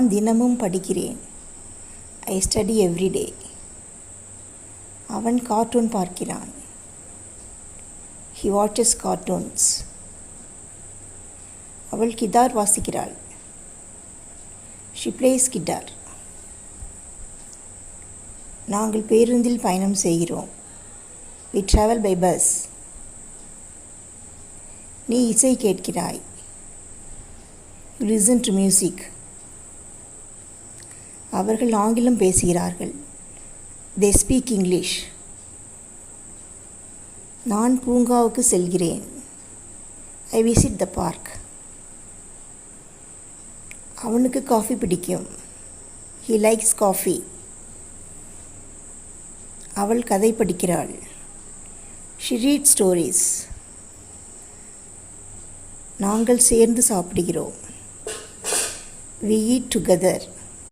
நான் தினமும் படிக்கிறேன். ஐ ஸ்டடி எவ்ரிடே அவன் கார்ட்டூன் பார்க்கிறான். ஹி வாட்சஸ் கார்ட்டூன்ஸ் அவள் கிதார் வாசிக்கிறாள். ஷி பிளேஸ் கிட்டார் நாங்கள் பேருந்தில் பயணம் செய்கிறோம். வி ட்ராவல் பை பஸ் நீ இசை கேட்கிறாய். லிசன் டு மியூசிக் அவர்கள் ஆங்கிலம் பேசுகிறார்கள். தே ஸ்பீக் இங்கிலீஷ் நான் பூங்காவுக்கு செல்கிறேன். ஐ விசிட் த பார்க் அவனுக்கு காஃபி பிடிக்கும். ஹி லைக்ஸ் காஃபி அவள் கதை படிக்கிறாள். ஷி ரீட் ஸ்டோரிஸ் நாங்கள் சேர்ந்து சாப்பிடுகிறோம். We eat together